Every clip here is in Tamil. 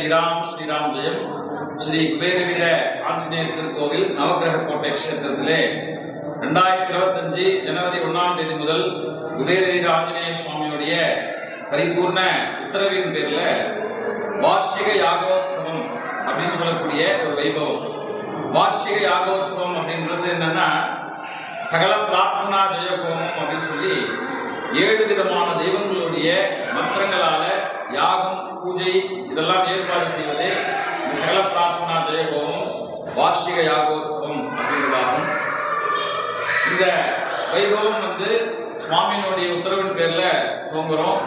ஸ்ரீராம் ஸ்ரீராம் ஜெயம். ஸ்ரீ குபேர வீர ஆஞ்சநேயர் திருக்கோவில் நவக்கிரக கோட்டை கஷேத்திரத்திலே ரெண்டாயிரத்தி இருபத்தஞ்சு ஜனவரி ஒன்னாம் தேதி முதல் குபேர வீர ஆஞ்சநேய சுவாமியுடைய பரிபூர்ண உத்தரவின் பேர்ல வார்ஷிக யாகோத்சவம் அப்படின்னு சொல்லக்கூடிய ஒரு வைபவம். வார்ஷிக யாகோத்சவம் அப்படின்றது என்னன்னா சகல பிரார்த்தனா ஜெயகோமம் அப்படின்னு சொல்லி ஏழு விதமான தெய்வங்களுடைய மந்திரங்களால யாகம் பூஜை இதெல்லாம் ஏற்பாடு செய்வது சகல பிரார்த்தனா ஜெயகோமம் வார்ஷிக யாகோத்சவம் அப்படிங்கிறதாகும். இந்த வைபவம் வந்து சுவாமியினுடைய உத்தரவின் பேர்ல துவங்குறோம்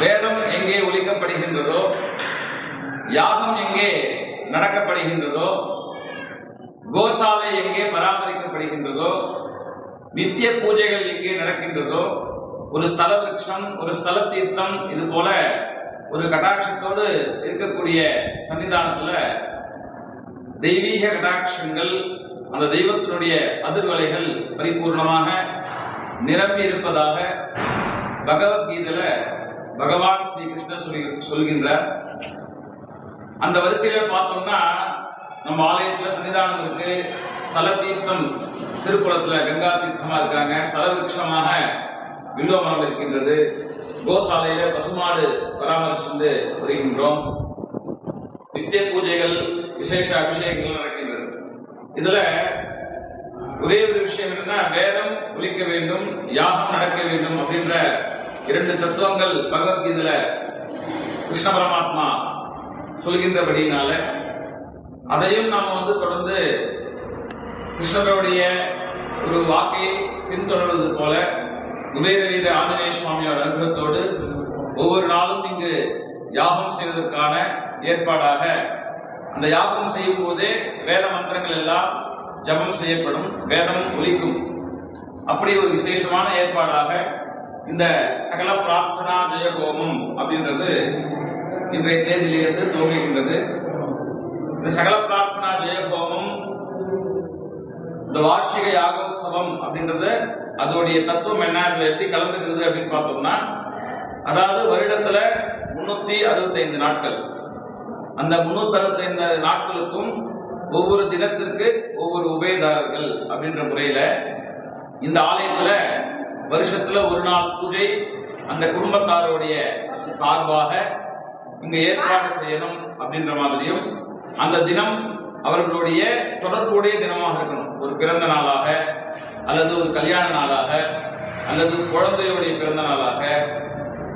வேதம் எங்கே ஒழிக்கப்படுகின்றதோ யாகம் எங்கே நடக்கப்படுகின்றதோ கோசாலை எங்கே பராமரிக்கப்படுகின்றதோ நித்திய பூஜைகள் எங்கே நடக்கின்றதோ ஒரு ஸ்தல விரக்ஷம் ஒரு ஸ்தல தீர்த்தம் இது போல ஒரு கடாட்சத்தோடு இருக்கக்கூடிய சன்னிதானத்துல தெய்வீக கடாட்சங்கள் அந்த தெய்வத்தினுடைய அதிர்வலைகள் பரிபூர்ணமாக நிரம்பி இருப்பதாக பகவத்கீதையில பகவான் ஸ்ரீ கிருஷ்ணர் சொல்லி சொல்கின்றார். அந்த வரிசையில பார்த்தோம்னா நம்ம ஆலயத்துல சன்னிதானம் இருக்கு. ஸ்தல தீர்த்தம் திருக்குளத்துல கங்கா தீர்த்தமா இருக்காங்க ஸ்தல விருட்சமாக வில்லோமரம் இருக்கின்றது. கோசாலையில பசுமாடு பராமரிச்சு வருகின்றோம். நித்திய பூஜைகள் விசேஷ அபிஷேகங்கள் நடக்கின்றது இதுல ஒரே ஒரு விஷயம் என்னன்னா வேதம் ஒலிக்க வேண்டும் யாகம் நடக்க வேண்டும் அப்படின்ற இரண்டு தத்துவங்கள் பகவத்கீதையில கிருஷ்ண பரமாத்மா சொல்கின்றபடினால அதையும் நாம வந்து தொடர்ந்து கிருஷ்ணருடைய ஒரு வாக்கை பின்தொடர்வது போல குபேர வீர ஆஞ்சநேய சுவாமியோட அனுபவத்தோடு ஒவ்வொரு நாளும் இங்கு யாகம் செய்வதற்கான ஏற்பாடாக அந்த யாகம் செய்யும் போதே வேத மந்திரங்கள் எல்லாம் ஜபம் செய்யப்படும் வேதம் ஒலிக்கும். அப்படி ஒரு விசேஷமான ஏற்பாடாக இந்த சகல பிரார்த்தனா ஜெயகோமம் அப்படின்றது இன்றைய தேதியிலிருந்து துவங்குகின்றது. இந்த சகல பிரார்த்தனா ஜெயகோமம் இந்த வார்ஷிக யாகோத்சவம் அப்படின்றது அதோடைய தத்துவம் என்ன அதில் எப்படி கலந்துக்கிறது அப்படின்னு பார்த்தோம்னா அதாவது வருடத்துல முன்னூத்தி அறுபத்தைந்து நாட்கள். அந்த முன்னூத்தி அறுபத்தைந்து நாட்களுக்கும் ஒவ்வொரு தினத்திற்கு ஒவ்வொரு உபயதாரர்கள் அப்படின்ற முறையில இந்த ஆலயத்துல வருஷத்துல ஒரு நாள் பூஜை அந்த குடும்பத்தாருடைய சார்பாக இங்க ஏற்பாடு செய்யணும் அப்படின்ற மாதிரியும் அந்த தினம் அவர்களுடைய தொடர்புடைய தினமாக இருக்கணும். ஒரு பிறந்த நாளாக அல்லது ஒரு கல்யாண நாளாக அல்லது குழந்தையுடைய பிறந்த நாளாக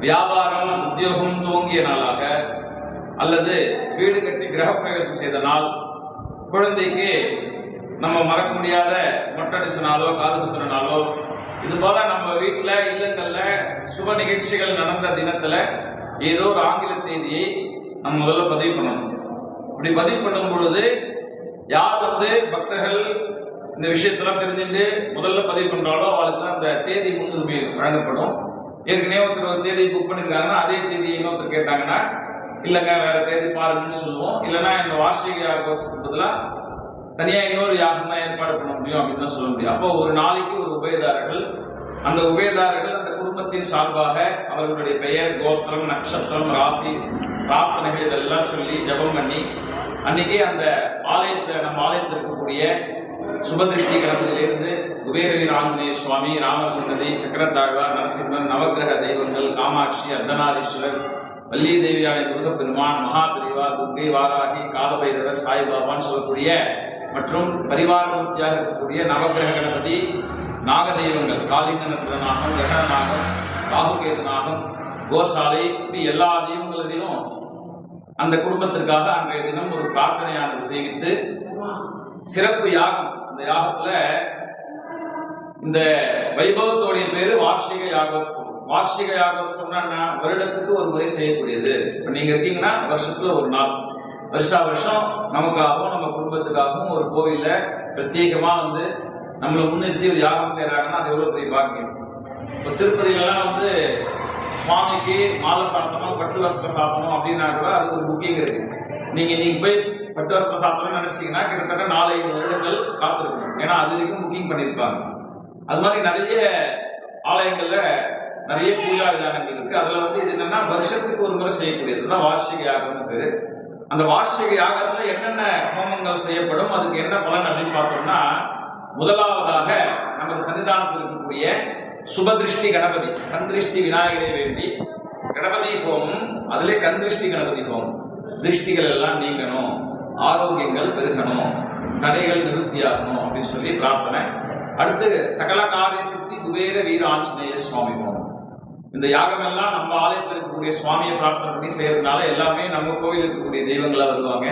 வியாபாரம் உத்தியோகம் துவங்கிய நாளாக அல்லது வீடு கட்டி கிரகப்பிரவேசம் செய்த நாள் குழந்தைக்கு நம்ம மறக்க முடியாத மொட்டடிச்ச நாளோ காது குத்துற நாளோ இது போல நம்ம வீட்டில் இல்லங்கள்ல சுப நிகழ்ச்சிகள் நடந்த தினத்துல ஏதோ ஒரு ஆங்கில தேதியை நம்ம முதல்ல பதிவு பண்ணணும். இப்படி பதிவு பண்ணும் பொழுது யார் வந்து பக்தர்கள் இந்த விஷயத்தெல்லாம் தெரிஞ்சுட்டு முதல்ல பதிவு பண்றாலோ அவளுக்கு அந்த தேதி முன்னுரிமை வழங்கப்படும். ஏற்கனவே ஒருத்தர் ஒரு தேதி புக் பண்ணியிருக்காங்கன்னா அதே தேதி இன்னொருத்தர் கேட்டாங்கன்னா இல்லைங்க வேற தேதி பாருங்கன்னு சொல்லுவோம். இல்லைன்னா இந்த வார்ஷிக யாகத்துக்கு பதிலாக தனியாக இன்னொரு யாகம் தான் ஏற்பாடு பண்ண முடியும் அப்படின்னு தான் சொல்ல முடியும். அப்போ ஒரு நாளைக்கு ஒரு உபயதாரர்கள் அந்த உபயதாரர்கள் அந்த குடும்பத்தின் சார்பாக அவர்களுடைய பெயர் கோத்திரம் நட்சத்திரம் ராசி பிரார்த்தனைகள் இதெல்லாம் சொல்லி ஜெபம் பண்ணி அன்னைக்கு அந்த ஆலயத்தில் நம்ம ஆலயத்தில் இருக்கக்கூடிய சுபதிருஷ்டி கிரகத்திலிருந்து குபேரவி ராமநேய சுவாமி ராமச்சந்திரதி சக்கரத்தாழ்வார் நரசிம்மன் நவக்கிரக தெய்வங்கள் காமாட்சி அர்த்தநாதீஸ்வரர் வள்ளி தேவியாய முருகப்பெருமான் மகாபிரிவா துர்கை வாராகி காலபைரவர் சாய்பாபான்னு சொல்லக்கூடிய மற்றும் பரிவாரத்தியாக இருக்கக்கூடிய நவக்கிரக கணபதி நாக தெய்வங்கள் காலிங்கநாகம் கிரகநாகம் ராகுகேதுநாகம் கோசாலை இப்படி எல்லா தெய்வங்களையும் அந்த குடும்பத்திற்காக அன்றைய தினம் ஒரு பிரார்த்தனையானது செய்வித்து சிறப்பு யாகம். அந்த யாகத்துல இந்த வைபவத்தோடைய பேரு வார்ஷிக யாகோத்சவம். வார்ஷிக யாகோத்சவம்னா என்ன? வருடத்துக்கு ஒரு முறை செய்யக்கூடியது. இப்ப நீங்க இருக்கீங்கன்னா வருஷத்துல ஒரு நாள். வருஷா வருஷம் நமக்காகவும் நம்ம குடும்பத்துக்காகவும் ஒரு கோவில்ல பிரத்யேகமா வந்து நம்மளை முன்னிறுத்தி ஒரு யாகம் செய்யறாங்கன்னா அது எவ்வளவு பெரிய பாக்கியம்? இப்போ திருப்பதியிலலாம் வந்து சுவாமிக்கு மாலை சாத்தணும் பட்டு வஸ்திரம் சாத்தணும் அப்படின்னா கூட அது ஒரு புக்கிங் இருக்கு நீங்க நீங்க போய் பட்டு வஸ்திரம் சாத்தணும்னு நினைச்சீங்கன்னா கிட்டத்தட்ட நாலு ஐந்து வருடங்கள் காத்திருக்கணும். ஏன்னா அது வரைக்கும் புக்கிங் பண்ணியிருப்பாங்க. அது மாதிரி நிறைய ஆலயங்கள்ல நிறைய பூஜா விதானங்கள் இருக்கு. அதுல வந்து இது என்னன்னா வருஷத்துக்கு ஒரு முறை செய்யக்கூடியதுதான் வார்ஷிக யாகம்னு பேரு. அந்த வார்ஷிக யாகத்துல என்னென்ன ஹோமங்கள் செய்யப்படும் அதுக்கு என்ன பலன் அப்படின்னு பார்த்தோம்னா முதலாவதாக நமது சன்னிதானத்தில் இருக்கக்கூடிய சுபதிருஷ்டி கணபதி கந்திருஷ்டி விநாயகரை வேண்டி கணபதி ஹோமம் அதிலே கந்திருஷ்டி கணபதி ஹோமம் திருஷ்டிகள் எல்லாம் நீங்கணும் ஆரோக்கியங்கள் பெருகணும் தடைகள் நிவர்த்தியாகணும் அப்படின்னு சொல்லி பிரார்த்தனை. அடுத்து சகல காரிய சித்தி குபேர வீர ஆஞ்சநேய சுவாமி ஹோமம் இந்த யாகம் எல்லாம் நம்ம ஆலயத்தில் இருக்கக்கூடிய சுவாமியை பிரார்த்தனை பண்ணி செய்யறதுனால எல்லாமே நம்ம கோவில் இருக்கக்கூடிய தெய்வங்களா வருவாங்க.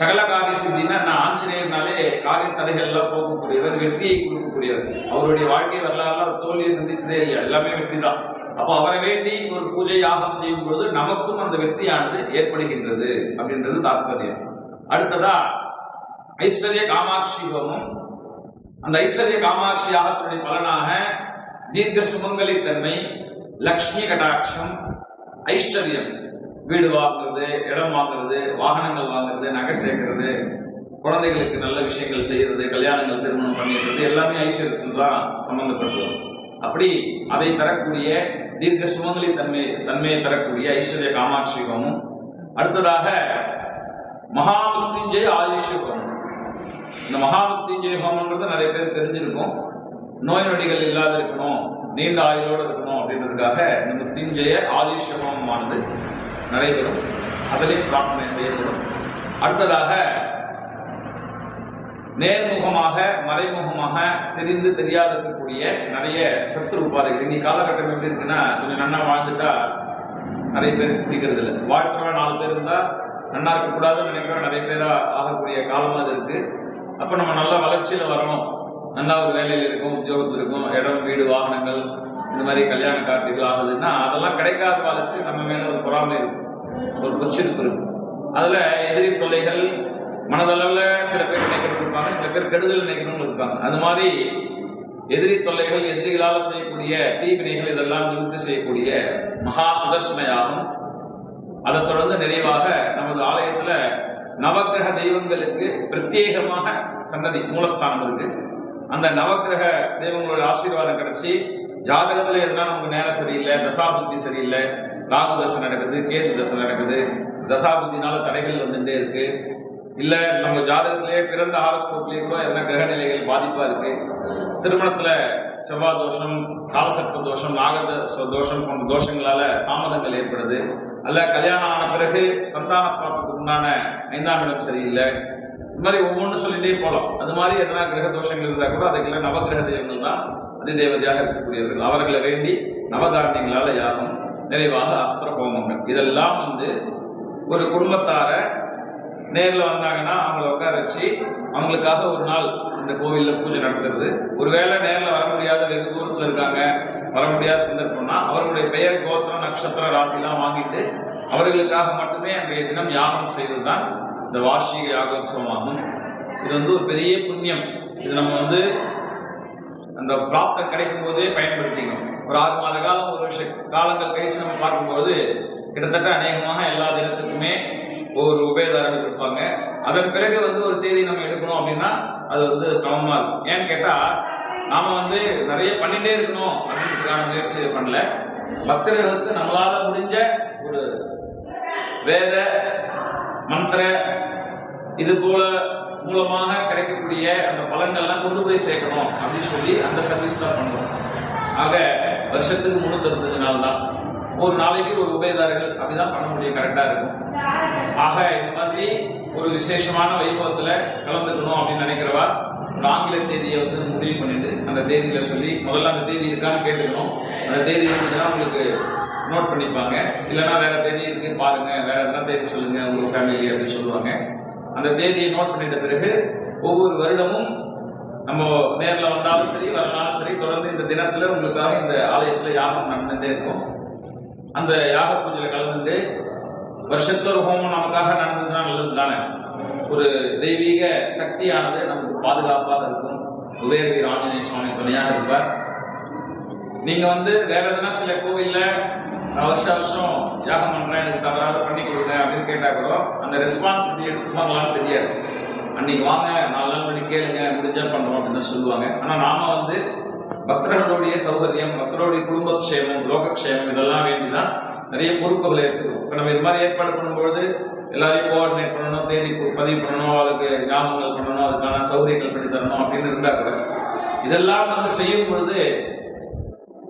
சகல காரிய சித்தின்னா நான் ஆஞ்சநேயர்னாலே காரிய தடைகள்லாம் போகக்கூடியவர் வெற்றியை கொடுக்கக்கூடியவர். அவருடைய வாழ்க்கை வரலாறுல தோல்வியை சந்திச்சதே எல்லாமே வெற்றி தான் அப்போ அவரை வேண்டி ஒரு பூஜை யாகம் செய்யும் பொழுது நமக்கும் அந்த வெற்றியானது ஏற்படுகின்றது அப்படின்றது தாற்பயம் அடுத்ததா ஐஸ்வர்ய காமாட்சி ஹோமம் அந்த ஐஸ்வர்ய காமாட்சி யாகத்தினுடைய பலனாக தீர்க்க சுமங்கலித்தன்மை லக்ஷ்மி கடாட்சம் ஐஸ்வர்யம். வீடு வாங்குறது இடம் வாங்குறது வாகனங்கள் வாங்குறது நகை சேர்க்கறது குழந்தைகளுக்கு நல்ல விஷயங்கள் செய்யறது கல்யாணங்கள் திருமணம் பண்ணிடுறது எல்லாமே ஐஸ்வர்யத்தில் தான் சம்மந்தப்பட்டது அப்படி அதை தரக்கூடிய தீர்க்க சுமங்கலி தன்மை தன்மையை தரக்கூடிய ஐஸ்வர்ய காமாட்சிகமும் அடுத்ததாக மகாமிருத்யுஞ்சய ஆயுஷ் ஹோமம். இந்த மகாமிருத்யுஞ்சய ஹோமங்கிறது நிறைய பேர் தெரிஞ்சிருக்கும். நோய் நொடிகள் இல்லாத இருக்கணும் நீண்ட ஆயுளோடு இருக்கணும் அப்படின்றதுக்காக இந்த மிருத்யுஞ்சய ஆயுஷ் ஹோமமானது. நடைபெறும் அதிலே பிரார்த்தனை செய்யப்படும். அடுத்ததாக நேர்முகமாக மறைமுகமாக தெரிந்து தெரியாத இருக்கக்கூடிய நிறைய சத்துரு உபாதைகள். இன்னைக்கு காலகட்டம் எப்படி இருக்குன்னா கொஞ்சம் நன்னா வாழ்ந்துட்டா நிறைய பேருக்கு பிடிக்கிறது இல்லை. வாழ்க்கை நாலு பேர் இருந்தா நன்னா இருக்கக்கூடாதுன்னு நினைக்கிறோம் நிறைய பேரா ஆகக்கூடிய காலமா அது இருக்கு. அப்ப நம்ம நல்ல வளர்ச்சியில வரணும். நல்லா ஒரு வேலையில் இருக்கும் உத்தியோகத்தில் இருக்கும் இடம் வீடு வாகனங்கள் இந்த மாதிரி கல்யாண கார்த்திகள் ஆகுதுன்னா அதெல்லாம் கிடைக்காத காலத்துக்கு நம்ம மேல ஒரு பொறாமை இருக்கும் ஒரு பொச்சிருப்பு இருக்கும் அதுல எதிரி தொல்லைகள் மனதளவுல சில பேர் நினைக்கிறவங்க இருப்பாங்க சில பேர் கெடுதல் நினைக்கிறவங்க இருப்பாங்க. அது மாதிரி எதிரி தொல்லைகள் எதிரிகளால் செய்யக்கூடிய தீவினைகள் இதெல்லாம் நிவர்த்தி செய்யக்கூடிய மகா சுதர்சனையாகும். அதை தொடர்ந்து நிறைவாக நமது ஆலயத்துல நவக்கிரக தெய்வங்களுக்கு பிரத்யேகமாக சன்னதி மூலஸ்தானம் இருக்கு. அந்த நவக்கிரக தெய்வங்களோட ஆசீர்வாதம் கிடைச்சி ஜாதகத்துல எதுனா நமக்கு நேரம் சரியில்லை தசாபுத்தி சரியில்லை ராகு தசை நடக்குது கேது தசை நடக்குது தசாபுத்தினால தடைகள் வந்துட்டே இருக்கு. இல்ல நம்ம ஜாதகத்திலேயே பிறந்த ஹாரஸ்கோப்லயே கூட எதனா கிரக நிலைகள் பாதிப்பா இருக்கு. திருமணத்துல செவ்வாய் தோஷம் காலசர்ப்ப தோஷம் நாக தோஷம் போன்ற தோஷங்களால தாமதங்கள் ஏற்படுது. அல்ல கல்யாணம் ஆன பிறகு சந்தான பிராப்தத்துக்கு உண்டான ஐந்தாம் இடம் சரியில்லை. இது மாதிரி ஒவ்வொன்றும் சொல்லிட்டே போகலாம் அது மாதிரி எதனா கிரக தோஷங்கள் இருந்தால் கூட அதுக்கெல்லாம் நவகிரக தெய்வங்கள் தான் அதிதேவதையாக இருக்கக்கூடியவர்கள். அவர்களை வேண்டி நவதானியங்களால யாரும் நிறைவாக அஸ்திர ஹோமங்கள் இதெல்லாம் வந்து ஒரு குடும்பத்தாரை நேரில் வந்தாங்கன்னா அவங்கள உட்கார வச்சு அவங்களுக்காக ஒரு நாள் இந்த கோவிலில் பூஜை நடத்துறது. ஒருவேளை நேரில் வர முடியாத வெகு தூரத்தில் இருக்காங்க வர முடியாத சந்தர்ப்பம்னா அவர்களுடைய பெயர் கோத்திரம் நட்சத்திர ராசிலாம் வாங்கிட்டு அவர்களுக்காக மட்டுமே அன்றைய தினம் யாகம் செய்வது தான் இந்த வார்ஷிக யாகோத்சவமாகும். இது வந்து ஒரு பெரிய புண்ணியம். இது நம்ம வந்து அந்த பிராப்தம் கிடைக்கும் போதே பயன்படுத்திக்கணும். ஒரு ஆறு மாத காலம் ஒரு வருஷ காலங்கள் கழிச்சு நம்ம பார்க்கும்போது கிட்டத்தட்ட அநேகமாக எல்லா தினத்துக்குமே ஒரு உபயதாரர்கள் இருப்பாங்க அதன் பிறகு வந்து ஒரு தேதி நம்ம எடுக்கணும் அப்படின்னா அது வந்து சமமாக இருக்கும். ஏன்னு கேட்டால் நாம் வந்து நிறைய பண்ணிகிட்டே இருக்கணும் அப்படின்றதுக்கான முயற்சி பண்ணல. பக்தர்களுக்கு நம்மளால் முடிஞ்ச ஒரு வேத மந்திர இது போல மூலமாக கிடைக்கக்கூடிய அந்த பலன்கள்லாம் கொண்டு போய் சேர்க்கணும் அப்படின்னு சொல்லி அந்த சர்வீஸ் தான் பண்றோம் ஆக வருஷத்துக்கு முன்னூத்தி அறுபத்தஞ்சு நாள் தான் ஒரு நாளைக்கு ஒரு உபயதாரர்கள் அப்படிதான் பண்ண முடியும் கரெக்டா இருக்கும். ஆக இது மாதிரி ஒரு விசேஷமான வைபவத்துல கலந்துக்கணும் அப்படின்னு நினைக்கிறவா ஒரு ஆங்கில தேதியை வந்து முடிவு பண்ணிட்டு அந்த தேதியில சொல்லி முதல்ல அந்த தேதி இருக்கான்னு கேட்டுக்கணும். அந்த தேதி இருந்ததுன்னா உங்களுக்கு நோட் பண்ணிப்பாங்க. இல்லைன்னா வேற தேதி இருக்கு பாருங்க. வேற என்ன தேதி சொல்லுங்க உங்கள் ஃபேமிலி அப்படின்னு சொல்லுவாங்க. அந்த தேதியை நோட் பண்ணிட்ட பிறகு ஒவ்வொரு வருடமும் நம்ம நேரில் வந்தாலும் சரி வரலாலும் சரி தொடர்ந்து இந்த தினத்தில் உங்களுக்காக இந்த ஆலயத்தில் யாகம் நடந்துட்டே இருக்கும். அந்த யாக பூஜையில் கலந்துட்டு வருஷத்தொரு ஹோமம் நமக்காக நடந்ததுன்னா நல்லது தானே? ஒரு தெய்வீக சக்தியானது நமக்கு பாதுகாப்பாக இருக்கும். உபயவீர் ஆஞ்சநேய சுவாமி துணையாக இருப்பார் நீங்க வந்து வேற எதனா சில கோவில்ல நான் வருஷ வருஷம் யாகம் பண்றேன் எனக்கு தவறாக பண்ணி கொடுங்க அப்படின்னு கேட்டா கூட அந்த ரெஸ்பான்சிபிலிட்டி எடுத்துப்பாங்களான்னு தெரியாது. அன்னைக்கு வாங்க நாலு நாள் பண்ணி கேளுங்க முடிஞ்சா பண்றோம் அப்படின்னு தான் சொல்லுவாங்க. ஆனா நாம வந்து பக்தர்களுடைய சௌகரியம் பக்தர்களுடைய குடும்பக்ஷேமம் லோகக்ஷேமம் இதெல்லாம் வேண்டிதான் நிறைய பொறுப்புகளை எடுத்துக்கணும். இப்போ நம்ம இது மாதிரி ஏற்பாடு பண்ணும்பொழுது எல்லாரையும் கோஆர்டினேட் பண்ணணும் தேதி பதிவு பண்ணணும் அதுக்கு ஞாபகங்கள் பண்ணணும் அதுக்கான சௌகரியங்கள் பண்ணி தரணும் அப்படின்னு இருந்தா கூட இதெல்லாம் வந்து செய்யும் பொழுது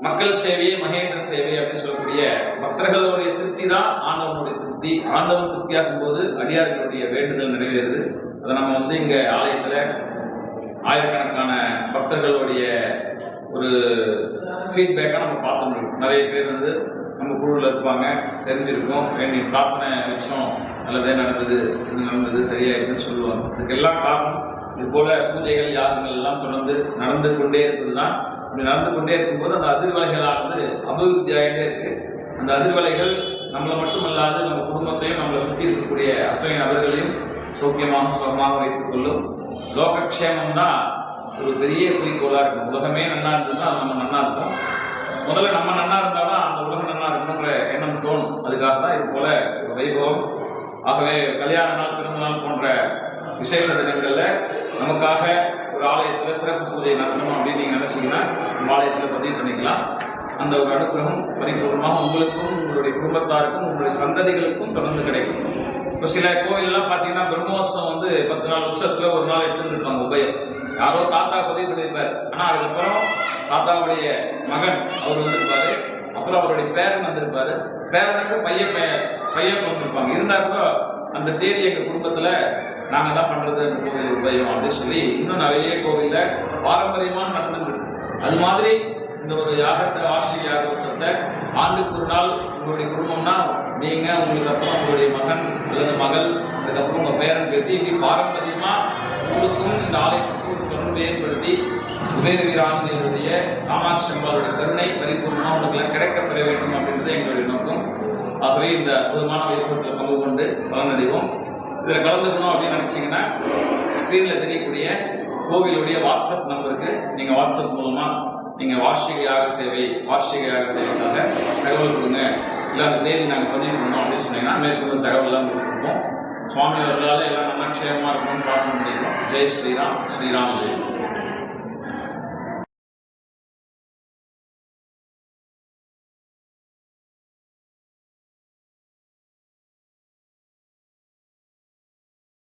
மக்கள் சேவையே மகேசன் சேவை அப்படின்னு சொல்லக்கூடிய பக்தர்களுடைய திருப்தி தான் ஆண்டவனுடைய திருப்தி. ஆண்டவன் திருப்தியாகும் போது அடியார்களுடைய வேண்டுதல் நிறைவேறுது. அதை நம்ம வந்து இங்க ஆலயத்துல ஆயிரக்கணக்கான பக்தர்களுடைய ஒரு ஃபீட்பேக்காக நம்ம பார்க்க முடியும். நிறைய பேர் வந்து நம்ம குழுவில் இருப்பாங்க தெரிஞ்சிருக்கோம். வேண்டி பிரார்த்தனை வச்சோம் நல்லதே நடந்தது இது நடந்தது சரியாயிருக்குன்னு சொல்லுவாங்க. இதுக்கெல்லாம் காரணம் இது போல பூஜைகள் யாகங்கள் எல்லாம் தொடர்ந்து நடந்து கொண்டே இருப்பது தான் அப்படி நடந்து கொண்டே இருக்கும்போது அந்த அதிர்வலைகளானது அபிவிருத்தி ஆகிட்டே இருக்கு. அந்த அதிர்வலைகள் நம்மளை மட்டுமல்லாது நம்ம குடும்பத்தையும் நம்மளை சுற்றி இருக்கக்கூடிய அத்தனை நபர்களையும் சௌக்கியமாக சுகமாக வைத்துக் கொள்ளும் லோகக்ஷேமம் தான் ஒரு பெரிய குறிக்கோளாக இருக்கும். உலகமே நல்லா இருந்ததுன்னா நம்ம நல்லா இருக்கும் முதல்ல நம்ம நல்லா இருந்தாலும் அந்த உலகம் நல்லா இருக்கணுங்கிற எண்ணம் தோணும். அதுக்காக தான் இது போல ஒரு வைபவம். ஆகவே கல்யாண நாள் திருமண நாள் போன்ற விசேஷ தினங்கள்ல நமக்காக ஒரு ஆலயத்தில் சிறப்பு பூஜை நடத்தணும் அப்படின்னு நீங்கள் நினைச்சீங்கன்னா நம்ம ஆலயத்தில் பதிவு பண்ணிக்கலாம். அந்த ஒரு அனுகிரகம் பரிபூர்ணமாக உங்களுக்கும் உங்களுடைய குடும்பத்தாருக்கும் உங்களுடைய சந்ததிகளுக்கும் தொடர்ந்து கிடைக்கும். இப்போ சில கோயிலெல்லாம் பார்த்தீங்கன்னா பிரம்மோத்சவம் வந்து பத்து நாள் உற்சவத்துல ஒரு நாள் எடுத்துருப்பாங்க உபயம். யாரோ தாத்தா பதிவு பண்ணியிருப்பார். ஆனால் அதுக்கப்புறம் தாத்தாவுடைய மகன் அவர் வந்திருப்பார். அப்புறம் அவருடைய பேரன் வந்திருப்பார். பேரனுக்கு பையன் பையன் பையன் வந்திருப்பாங்க இருந்தால் கூட அந்த தேதி எங்கள் குடும்பத்தில் நாங்க தான் பண்றது அந்த கோவில் உபயம் அப்படின்னு சொல்லி இன்னும் நிறைய கோவில்ல பாரம்பரியமான நடந்துட்டு இருக்கு. அது மாதிரி இந்த ஒரு யாகத்தை வார்ஷிக யாக ஆண்டுக்கு ஒரு நாள் உங்களுடைய குடும்பம்னா நீங்க உங்களுக்கு அப்புறம் உங்களுடைய மகன் அல்லது மகள் அதுக்கப்புறம் உங்க பேரன் பேட்டி இப்படி பாரம்பரியமா உங்களுக்கும் இந்த ஆலயத்துக்கும் தொடர்பு ஏற்படுத்தி குபேர வீராமனுடைய காமாட்சி அம்பாளுடைய கருணை பரிபூர்ணமா உங்களுக்கு கிடைக்க பெற வேண்டும் அப்படின்றது எங்களுடைய நோக்கம் ஆகவே இந்த அற்புதமான வைபவத்தில் பங்கு கொண்டு பலனடைவோம் இதில் கலந்துக்கணும் அப்படின்னு நினைச்சீங்கன்னா ஸ்க்ரீனில் தெரியக்கூடிய கோவிலுடைய வாட்ஸ்அப் நம்பருக்கு நீங்கள் வாட்ஸ்அப் மூலமாக நீங்கள் வார்ஷிக யாக சேவை வார்ஷிக யாக சேவைக்காக தகவல் கொடுங்க. இல்லை அந்த தேதி நாங்கள் பதிவு அப்படின்னு சொன்னீங்கன்னா மேற்கொண்டு தகவல்லாம் கொடுத்துருப்போம். சுவாமி அவர்களால் எல்லாம் நல்லா க்ஷேமமாக இருக்கணும்னு பார்க்க முடியும். ஜெய் ஸ்ரீராம் ஸ்ரீராம் ஜெய்.